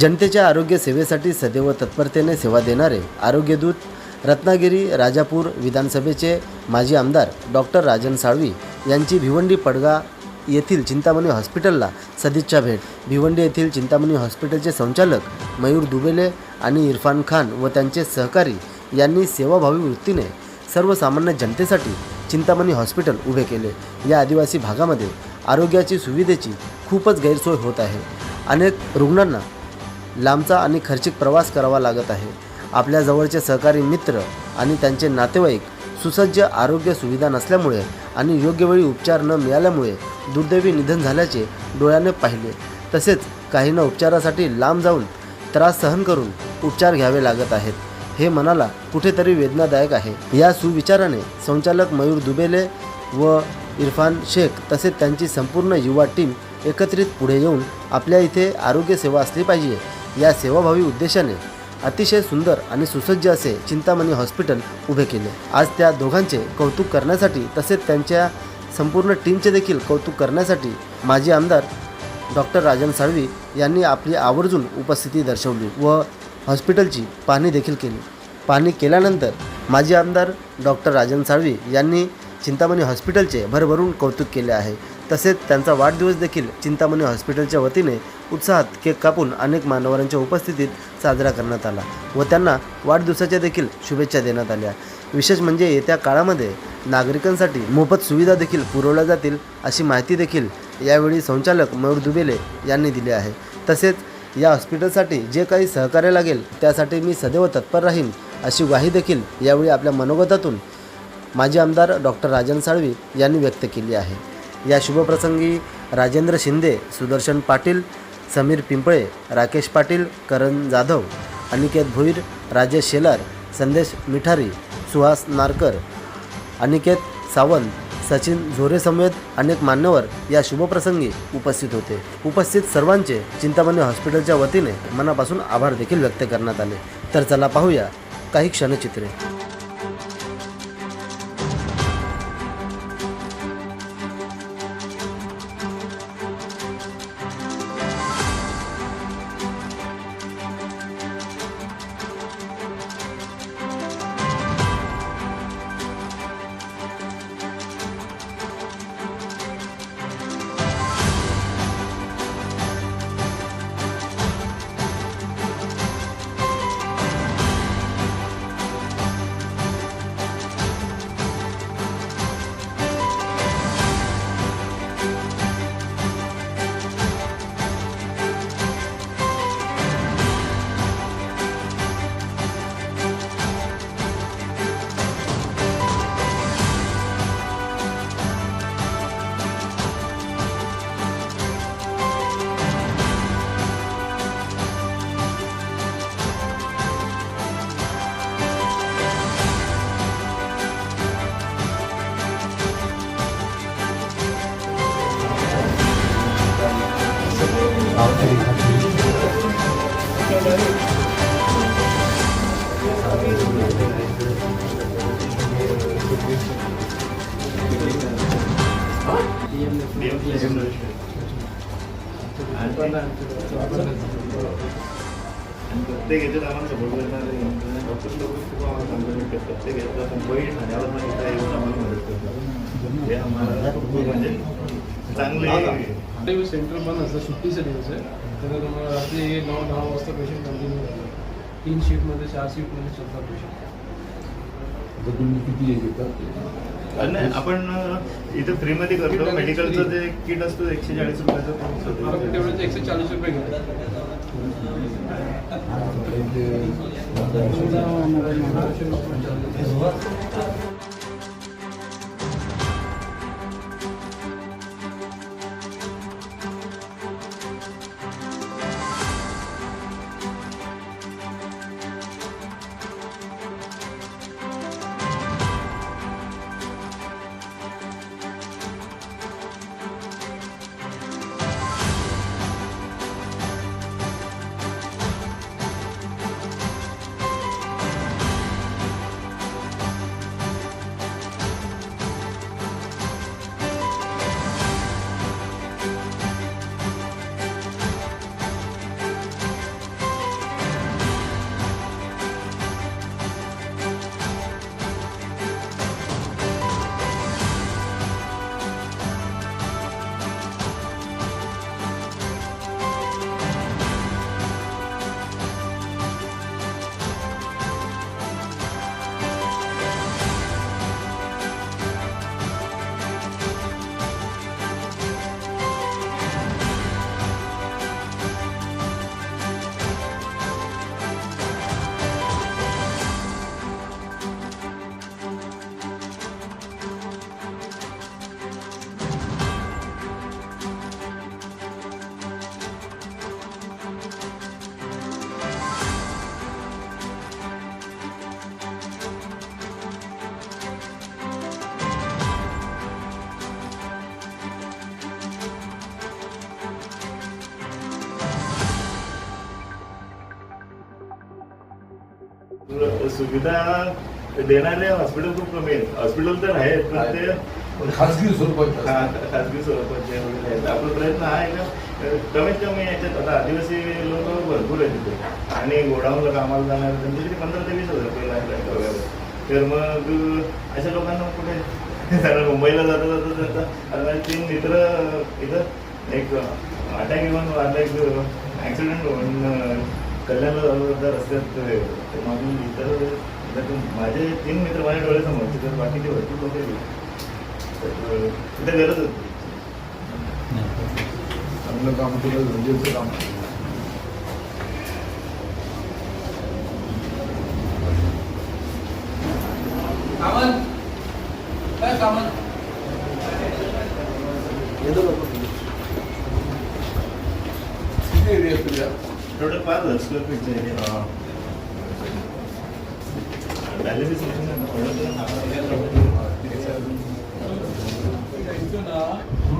जनतेच्या आरोग्य सेवेसाठी सदैव तत्परतेने सेवा देणारे आरोग्यदूत रत्नागिरी राजापूर विधानसभेचे माजी आमदार डॉक्टर राजन साळवी यांची भिवंडी पडगा येथील चिंतामणी हॉस्पिटलला सदिच्छा भेट. भिवंडी येथील चिंतामणी हॉस्पिटलचे संचालक मयूर दुबेले आणि इरफान खान व त्यांचे सहकारी यांनी सेवाभावी वृत्तीने सर्वसामान्य जनतेसाठी चिंतामणी हॉस्पिटल उभे केले. या आदिवासी भागामध्ये आरोग्याची सुविधेची खूपच गैरसोय होत आहे. अनेक रुग्णांना लांबचा आणि खर्चिक प्रवास करावा लागत आहे. आपल्या जवळचे सहकारी मित्र आणि त्यांचे नातेवाईक सुसज्ज आरोग्य सुविधा नसल्यामुळे आणि योग्य वेळी उपचार न मिळाल्यामुळे दुर्दैवी निधन झाल्याचे डोळ्याने पाहिले. तसेच काहींना उपचारासाठी लांब जाऊन त्रास सहन करून उपचार घ्यावे लागत आहेत. हे मनाला कुठेतरी वेदनादायक आहे. या सुविचाराने संचालक मयूर दुबेले व इरफान शेख तसेच त्यांची संपूर्ण युवा टीम एकत्रित पुढे येऊन आपल्या इथे आरोग्यसेवा असली पाहिजे या सेवाभावी उद्देशाने अतिशय सुंदर आणि सुसज्ज असे चिंतामणी हॉस्पिटल उभे केले. आज त्या दोघांचे कौतुक करण्यासाठी तसेच त्यांच्या संपूर्ण टीमचे देखील कौतुक करण्यासाठी माजी आमदार डॉक्टर राजन साळवी यांनी आपली आवर्जून उपस्थिती दर्शवली व हॉस्पिटलची पाहणी देखील केली. पाहणी केल्यानंतर माजी आमदार डॉक्टर राजन साळवी यांनी चिंतामणी हॉस्पिटलचे भरभरून कौतुक केले आहे. तसेच त्यांचा वाढदिवस देखील चिंतामणी हॉस्पिटलच्या वतीने उत्साहात केक कापून अनेक मान्यवरांच्या उपस्थितीत साजरा करण्यात आला व त्यांना वाढदिवसाच्या देखील शुभेच्छा देण्यात आल्या. विशेष म्हणजे येत्या काळामध्ये नागरिकांसाठी मोफत सुविधा देखील पुरवल्या जातील अशी माहिती देखील यावेळी संचालक मयूर दुबेले यांनी दिली आहे. तसेच या हॉस्पिटलसाठी जे काही सहकार्य लागेल त्यासाठी मी सदैव तत्पर राहीन अशी ग्वाही देखील यावेळी आपल्या मनोगतातून माजी आमदार डॉक्टर राजन साळवी यांनी व्यक्त केली आहे. या शुभप्रसंगी राजेंद्र शिंदे सुदर्शन पाटील समीर पिंपळे राकेश पाटील करण जाधव अनिकेत भोईर राजेश शेलार संदेश मिठारी सुहास नारकर अनिकेत सावंत सचिन झोरेसमवेत अनेक मान्यवर या शुभप्रसंगी उपस्थित होते. उपस्थित सर्वांचे चिंतामणी हॉस्पिटलच्या वतीने मनापासून आभार देखील व्यक्त करण्यात आले. तर चला पाहूया काही क्षणचित्रे. प्रत्येक याच्यात आम्हाला सपोर्ट करणारे डॉक्टर लोक खूप आम्हाला कॉम्प्लिमेंट करतात प्रत्येक याच्यात मुंबई ठाण्याला पण इथं येऊन आम्हाला मदत करतात हे आम्हाला खूप म्हणजे चांगले ते सेंटर बंद असतं सुट्टीचे दिवस आहे त्यामुळे तुम्हाला रात्री नऊ दहा वाजता पेशंट कंटिन्यू होतात तीन शिफ्टमध्ये चार शिफ्टमध्ये चालतात पेशंट आता तुम्ही किती हे घेतात नाही आपण इथे फ्रीमध्ये करतो. मेडिकलचं जे किट असतो एकशे चाळीस रुपयाचं एकशे चाळीस रुपये घेतो सुविधा देणारे हॉस्पिटल खूप कमी आहेत. हॉस्पिटल तर आहेत पण ते खासगी स्वरूपात खा- खाजगी स्वरूपाचे वगैरे आहेत. आपला प्रयत्न हा आहे का कमीत कमी याच्यात आता आदिवासी लोक भरपूर आहेत तिथे. आणि गोडाऊनला कामाला जाणार त्यांचे किती पंधरा ते वीस हजार रुपये लागतात वगैरे तर मग अशा लोकांना कुठे? मुंबईला जाता जाता जाता आता तीन मित्र इथं एक अटॅक येऊन वाटला एक ॲक्सिडेंट होऊन कल्याणला जाता रस्त्यात ते माझून इतर माझे तीन मित्र माझ्या डोळ्यासमोर तर बाकीचे भरपूर लोक तिथे गरज होती. चांगलं काम केलं गरजेचं काम कामन काय कामन किती एरिया तुझ्या टोटल पाच हजार स्क्वेअर फीटचे आहे डायलिसिस मशीन आहे ना, इथं ना म्हणून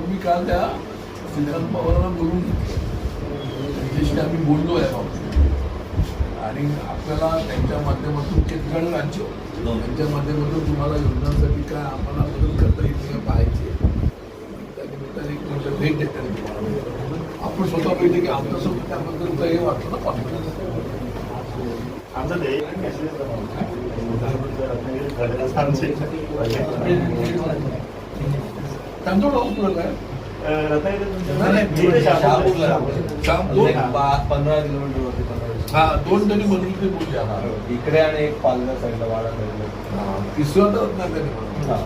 मी काल त्या श्रीकांत पवारांना बोलून त्यांच्याशी आम्ही बोललो आहे बाबतीत आणि आपल्याला त्यांच्या माध्यमातून केतगाड राज्य त्यांच्या माध्यमातून तुम्हाला योजनांसाठी काय आम्हाला मदत करता येईल का पाहायची त्या निमित्ताने एक म्हणजे भेट देतात आपण स्वतः पाहिजे की आमच्यासोबत त्याबद्दल हे वाटतं ना कॉन्फिडन्स आमचं ते cashless आहे. रत्नागिरीत आमचे त्यांच्यावर तुला काय अं, रत्नागिरीत तुमच्या- नाही, नाही, मी इथे शहापूरला श्याम दोन पंधरा किलोमीटर. हा दोन जणी म्हणून ते बोलले आम्हाला इकडे आणि एक पालघर साईडला वाडा साईडला हा, तिसरा तर रत्नागिरी म्हणून हा.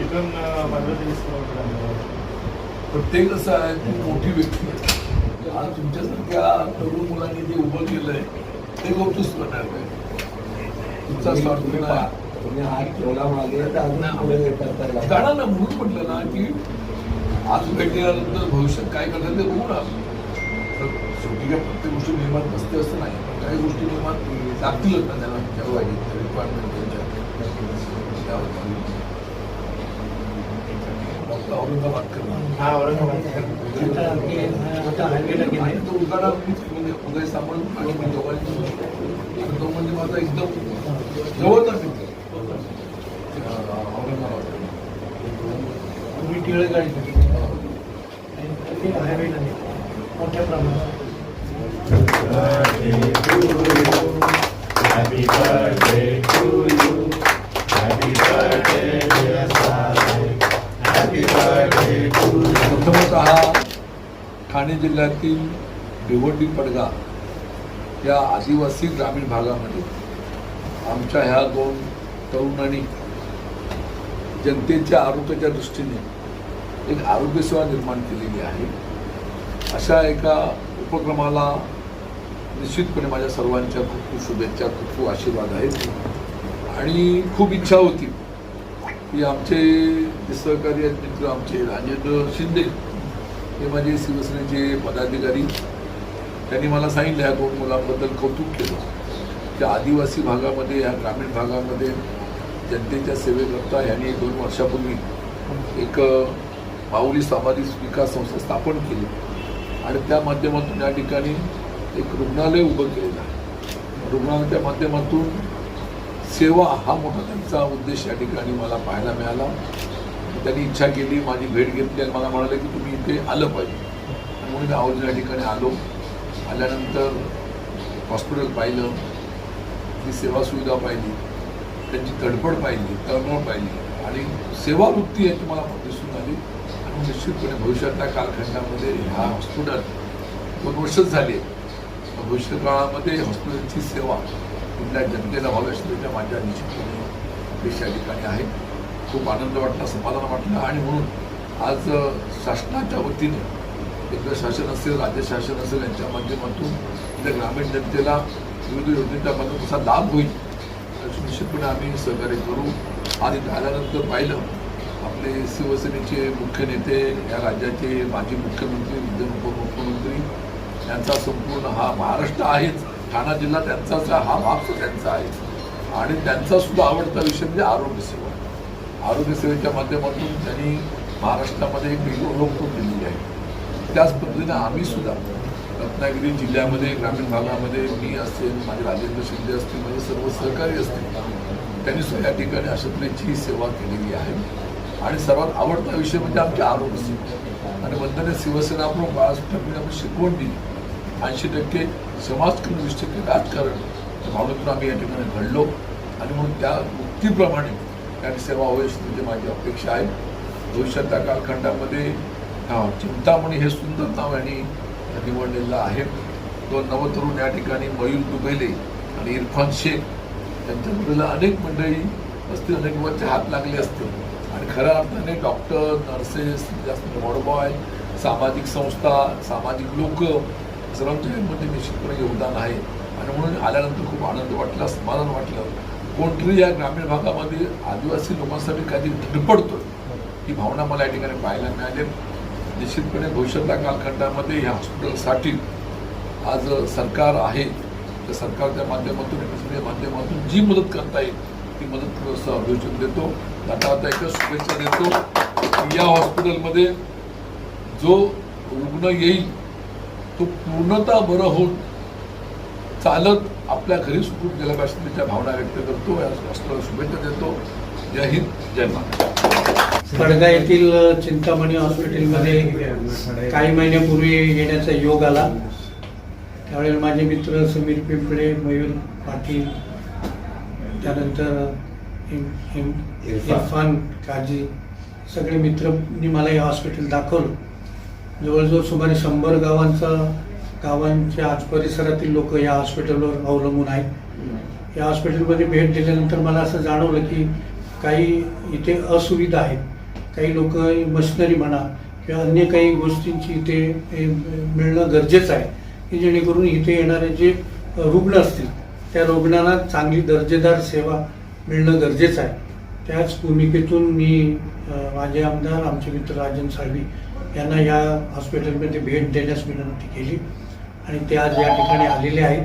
इथून पंधरा ते वीस किलोमीटर ते कसं आहे खूप मोठी व्यक्ती आहे. आज तुमच्यासारख्या तरुण मुलांनी जे उभं केलंय ते करणार आहे तुमचा स्वार्थ नाही. तुम्ही हात ठेवला मागे तर अजून पुढे करता येईल. जाणार ना म्हणून म्हटलं ना की आज भेटल्यानंतर भविष्यात काय करतात ते बघू ना. तर शेवटी काय प्रत्येक गोष्टी निर्माण नसते असं नाही. पण काही गोष्टी निर्माण लागतीलच ना त्यांना जेव्हा रिक्वायरमेंट डॉक्टर औरंगाबाद करणार हा औरंगाबाद तो उगाडा मीच म्हणजे उदय सामंत आणि मी दोघांची आणि तो म्हणजे माझा एकदम जवळचा मित्र औरंगाबाद तुम्ही टिळे गाडी मोठ्या प्रमाणात Happy birthday. हा ठाणे जिल्ह्यातील भिवंडी पडगा या आदिवासी ग्रामीण भागामध्ये आमच्या ह्या दोन तरुणांनी जनतेच्या आरोग्याच्या दृष्टीने एक आरोग्यसेवा निर्माण केलेली आहे. अशा एका उपक्रमाला निश्चितपणे माझ्या सर्वांच्या खूप खूप शुभेच्छा खूप खूप आशीर्वाद आहेत. आणि खूप इच्छा होती की आमचे जे सहकारी आहेत मित्र आमचे राजेंद्र शिंदे हे माझे शिवसेनेचे पदाधिकारी त्यांनी मला सांगितलं ह्या दोन मुलांबद्दल कौतुक केलं. की आदिवासी भागामध्ये ह्या ग्रामीण भागामध्ये जनतेच्या सेवेकरता यांनी दोन वर्षापूर्वी एक माऊली सामाजिक विकास संस्था स्थापन केली. आणि त्या माध्यमातून या ठिकाणी एक रुग्णालय उभं केलेलं आहे. रुग्णालयाच्या माध्यमातून सेवा हा मोठा त्यांचा उद्देश या ठिकाणी मला पाहायला मिळाला. त्यांनी इच्छा केली माझी भेट घेतली आणि मला म्हणाले की तुम्ही ते आलं पाहिजे. आणि म्हणून मी आवर्जून या ठिकाणी आलो. आल्यानंतर हॉस्पिटल पाहिलं. ती सेवा सुविधा पाहिली. त्यांची तडफड पाहिली तळमळ पाहिली. आणि सेवावृत्ती याची मला दिसून आली. आणि निश्चितपणे भविष्यातल्या कालखंडामध्ये ह्या हॉस्पिटल दोन वर्षच झाली. भविष्य काळामध्ये हॉस्पिटलची सेवा इथल्या जनतेला व्हावी अशी त्याच्या माझ्या निश्चितपणे अपेक्षा या ठिकाणी आहे. खूप आनंद वाटला समाधान वाटलं. आणि म्हणून आज शासनाच्या वतीने केंद्र शासन असेल राज्य शासन असेल यांच्या माध्यमातून आपल्या ग्रामीण जनतेला विविध योजनेच्या माध्यमातून कसा लाभ होईल सुनिश्चितपणे निश्चितपणे आम्ही सहकार्य करू. आणि झाल्यानंतर आल्यानंतर पाहिलं आपले शिवसेनेचे मुख्य नेते या राज्याचे माजी मुख्यमंत्री विद्यमान उपमुख्यमंत्री यांचा संपूर्ण हा महाराष्ट्र आहेच. ठाणा जिल्हा त्यांचाच हा भाग त्यांचा आहे. आणि त्यांचा सुद्धा आवडता विषय म्हणजे आरोग्यसेवा. आरोग्यसेवेच्या माध्यमातून त्यांनी महाराष्ट्रामध्ये एक वेगळी ओळख दिलेली आहे. त्याच पद्धतीने आम्ही सुद्धा रत्नागिरी जिल्ह्यामध्ये ग्रामीण भागामध्ये मी असेल माझे राजेंद्र शिंदे असतील माझे सर्व सहकारी असतील त्यांनी सुद्धा या ठिकाणी अशा तऱ्हेची सेवा केलेली आहे. आणि सर्वात आवडता विषय म्हणजे आमची आरोग्य सेवा आणि वंदने शिवसेना प्रमुख बाळासाहेब ठाकरे आपण शिकवण दिली. ऐंशी टक्के समाजकारण वीस राजकारण. म्हणून आम्ही या ठिकाणी घडलो. आणि म्हणून त्या वृत्तीप्रमाणे त्यांनी सेवा होईल म्हणजे माझी अपेक्षा आहे. भविष्यातल्या कालखंडामध्ये चिंतामणी हे सुंदर नाव यांनी निवडलेलं आहे. दोन नवतरुण या ठिकाणी मयूर दुबेले आणि इरफान शेख त्यांच्या मुलीला अनेक मंडळी असतील अनेक लोकांचे हात लागले असतील. आणि खऱ्या अर्थाने डॉक्टर नर्सेस जास्त वॉर्डबॉय सामाजिक संस्था सामाजिक लोक सर्वांच्या मध्ये म्हणजे निश्चितपणे योगदान आहे. आणि म्हणून आल्यानंतर खूप आनंद वाटला समाधान वाटलं. कोणतरी या ग्रामीण भागामध्ये आदिवासी लोकांसाठी काहीतरी धडपडतोय ही भावना मला या ठिकाणी पाहायला मिळाली. निश्चितपणे भविष्यातल्या कालखंडामध्ये ह्या हॉस्पिटलसाठी आज सरकार आहे त्या सरकारच्या माध्यमातून एमएसच्या माध्यमातून जी मदत करता येईल ती मदत करण्याचं अभियोजन देतो. आता आता एकच शुभेच्छा देतो की या हॉस्पिटलमध्ये जो रुग्ण येईल तो पूर्णतः बरं होऊन चालत आपल्या घरी सुटून गेल्या पाहिजे त्याच्या भावना व्यक्त करतो. या हॉस्पिटलला शुभेच्छा देतो. जय हिंद जय महाराष्ट्र. पडगा येथील चिंतामणी हॉस्पिटलमध्ये काही महिन्यापूर्वी येण्याचा योग आला. त्यावेळेला माझे मित्र समीर पिंपळे मयूर पाटील त्यानंतर इम- इरफान. काजी सगळे मित्रांनी मला हे हॉस्पिटल दाखवलं. जवळजवळ सुमारे शंभर गावांचा गावांच्या आज परिसरातील लोक या हॉस्पिटलवर अवलंबून आहेत. या हॉस्पिटलमध्ये भेट दिल्यानंतर मला असं जाणवलं की काही इथे असुविधा आहेत. काही लोक मशिनरी म्हणा किंवा अन्य काही गोष्टींची इथे मिळणं गरजेचं आहे की जेणेकरून इथे येणारे जे रुग्ण असतील त्या रुग्णांना चांगली दर्जेदार सेवा मिळणं गरजेचं आहे. त्याच भूमिकेतून मी माझे आमदार आमचे मित्र राजन साळवी यांना या हॉस्पिटलमध्ये भेट देण्यास विनंती केली आणि ते आज या ठिकाणी आलेले आहेत.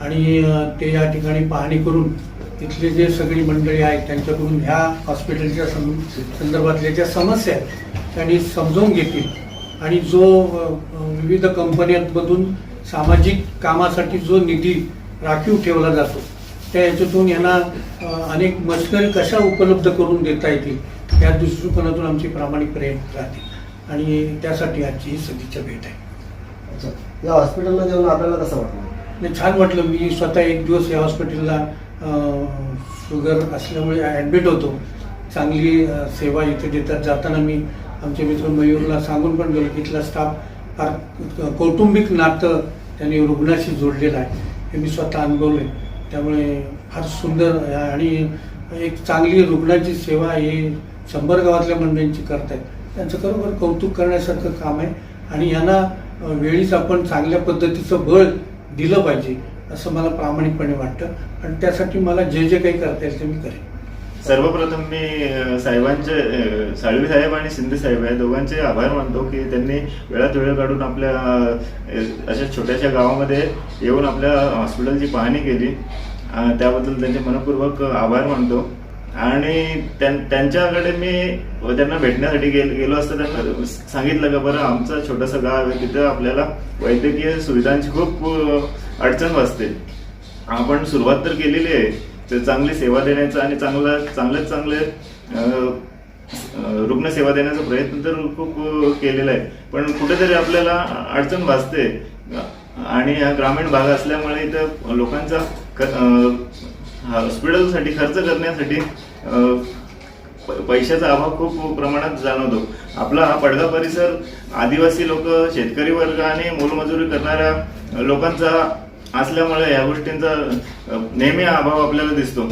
आणि ते या ठिकाणी पाहणी करून तिथले जे सगळी मंडळी आहेत त्यांच्याकडून ह्या हॉस्पिटलच्या सं संदर्भातल्या ज्या समस्या आहेत त्यांनी समजावून घेतील. आणि जो विविध कंपन्यांमधून सामाजिक कामासाठी जो निधी राखीव ठेवला जातो त्या याच्यातून यांना अनेक मशिनरी कशा उपलब्ध करून देता येतील या दृष्टिकोनातून आमचे प्रामाणिक प्रयत्न राहतील. आणि त्यासाठी आजची ही सदिच्छा भेट आहे. अच्छा. या हॉस्पिटलला येऊन आपल्याला कसं वाटलं? नाही छान वाटलं. मी स्वतः एक दिवस या हॉस्पिटलला शुगर असल्यामुळे ॲडमिट होतो. चांगली सेवा इथे देतात. जाताना मी आमचे मित्र मयूरला सांगून पण गेलो की इथला स्टाफ फार कौटुंबिक नातं त्यांनी रुग्णाशी जोडलेलं आहे. हे मी स्वतः अनुभवलं आहे त्यामुळे फार सुंदर आणि एक चांगली रुग्णाची सेवा ही शंभर गावातल्या मंडळींची करतायत. त्यांचं खरोखर कौतुक करण्यासारखं काम आहे आणि यांना वेळीच आपण चांगल्या पद्धतीचं बळ दिलं पाहिजे. असं मला प्रामाणिकपणे वाटतं. आणि त्यासाठी मला जे जे काही करता येईल ते मी करेन. सर्वप्रथम मी साहेबांचे साळवी साहेब आणि शिंदे साहेब या दोघांचे आभार मानतो की त्यांनी वेळात वेळ काढून आपल्या अशा छोट्याशा गावामध्ये येऊन आपल्या हॉस्पिटलची पाहणी केली. त्याबद्दल त्यांचे मनपूर्वक आभार मानतो. आणि त्यां- त्यांच्याकडे मी त्यांना भेटण्यासाठी गेल गेलो असता त्यांना सांगितलं का बरं आमचं छोटंसं गाव आहे तिथं आपल्याला वैद्यकीय सुविधांची खूप अडचण वाचते. आपण सुरुवात तर केलेली आहे तर चांगली सेवा देण्याचा आणि चांगला चांगल्यात चांगले रुग्ण सेवा रुग्णसेवा देण्याचा प्रयत्न तर खूप केलेला आहे. पण कुठेतरी आपल्याला अडचण भासते. आणि हा ग्रामीण भाग असल्यामुळे इथं लोकांचा हॉस्पिटलसाठी खर्च करण्यासाठी प- पैशाचा अभाव खूप प्रमाणात जाणवतो. आपला हा पडगा परिसर आदिवासी लोक शेतकरी वर्ग आणि मोलमजुरी करणाऱ्या लोकांचा असल्यामुळे या गोष्टींचा नेहमी अभाव आपल्याला दिसतो.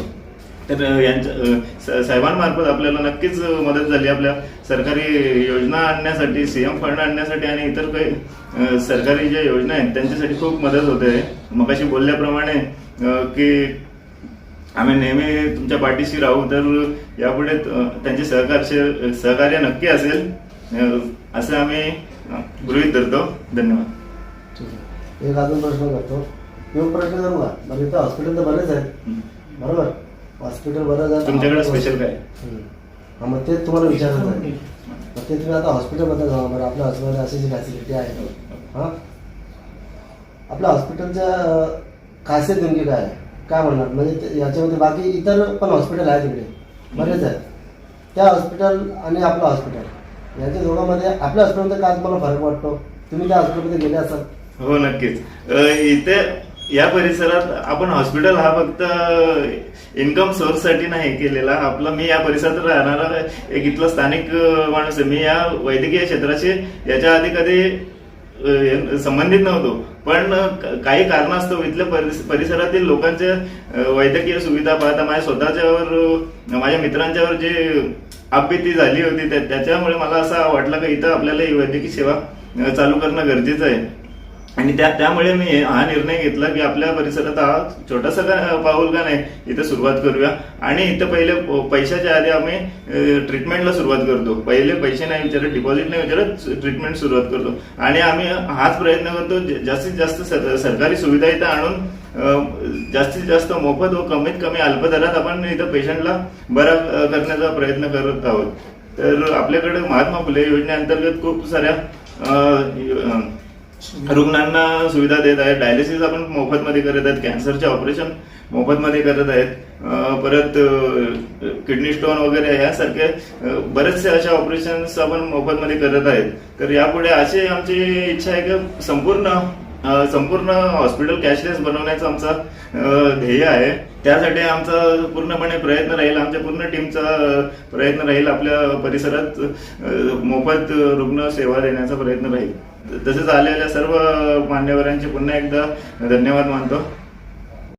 तर यांच्या साहेबांमार्फत आपल्याला नक्कीच मदत झाली. आपल्या सरकारी योजना आणण्यासाठी सीएम फंड आणण्यासाठी आणि इतर काही सरकारी ज्या योजना आहेत त्यांच्यासाठी खूप मदत होते. मगाशी बोलल्याप्रमाणे की आम्ही नेहमी तुमच्या पाठीशी राहू तर यापुढे त्यांचे सहकार सहकार्य नक्की असेल. असं आम्ही गृहित गृहीत धरतो. धन्यवाद. एक अजून प्रश्न करतो. किंवा प्रश्न करू का? म्हणजे इथं हॉस्पिटल तर बरेच आहेत. बरोबर? हॉस्पिटल बरं झालं. तुमच्याकडे स्पेशल काय? हा मग ते तुम्हाला विचारायचं आहे. मग ते तुम्ही आता हॉस्पिटलबद्दल सांगा. बरं आपल्या हॉस्पिटल अशी जी फॅसिलिटी आहे. हां? आपल्या हॉस्पिटलच्या अ, खासियत नेमकी काय आहे? काय म्हणणार? म्हणजे ते- याच्यामध्ये बाकी इतर पण हॉस्पिटल आहे तिकडे बरेच आहेत. त्या हॉस्पिटल आणि आपलं हॉस्पिटल यांच्या दोघांमध्ये आपल्या हॉस्पिटलमध्ये काय तुम्हाला फरक वाटतो? तुम्ही त्या हॉस्पिटलमध्ये गेले असाल. हो नक्कीच. अ, इथे या परिसरात आपण हॉस्पिटल हा फक्त इन्कम सोर्ससाठी नाही केलेला. आपला मी या परिसरात राहणारा एक इथला स्थानिक माणूस आहे. मी या वैद्यकीय क्षेत्राशी याच्या आधी कधी संबंधित नव्हतो. पण काही कारणास्तव इथल्या परिस- परिसरातील लोकांच्या वैद्यकीय सुविधा पाहता माझ्या स्वतःच्यावर माझ्या मित्रांच्यावर जे आपबीती झाली होती त्या- त्याच्यामुळे मला असं वाटलं की इथं आपल्याला ही वैद्यकीय सेवा चालू करणं गरजेचं आहे. आणि त्या त्यामुळे मी हा निर्णय घेतला की आपल्या परिसरात हा छोटासा का पाऊल का नाही इथं सुरुवात करूया. आणि इथं पहिले पैशाच्या आधी आम्ही ट्रीटमेंटला सुरुवात करतो. पहिले पैसे नाही विचारत डिपॉझिट नाही विचारत ट्रीटमेंट सुरुवात करतो. आणि आम्ही हाच प्रयत्न करतो जास्तीत जास्त सरकारी सुविधा इथं आणून जास्तीत जास्त मोफत व कमीत कमी अल्पदरात आपण इथं पेशंटला बरा करण्याचा प्रयत्न करत आहोत. तर आपल्याकडे महात्मा फुले योजनेअंतर्गत खूप साऱ्या रुग्णांना सुविधा देत आहेत. डायलिसिस आपण मोफतमध्ये करत आहेत. कॅन्सरचे ऑपरेशन मोफतमध्ये करत आहेत. परत किडनी स्टोन वगैरे यासारखे बरेचसे अशा ऑपरेशन्स आपण मोफतमध्ये करत आहेत. तर यापुढे अशी आमची इच्छा आहे की संपूर्ण संपूर्ण हॉस्पिटल कॅशलेस बनवण्याचा आमचा ध्येय आहे. त्यासाठी आमचा पूर्णपणे प्रयत्न राहील. आमच्या पूर्ण टीमचा प्रयत्न राहील. आपल्या परिसरात मोफत रुग्ण सेवा देण्याचा प्रयत्न राहील. तसेच आलेल्या सर्व मान्यवरांचे पुन्हा एकदा धन्यवाद मानतो.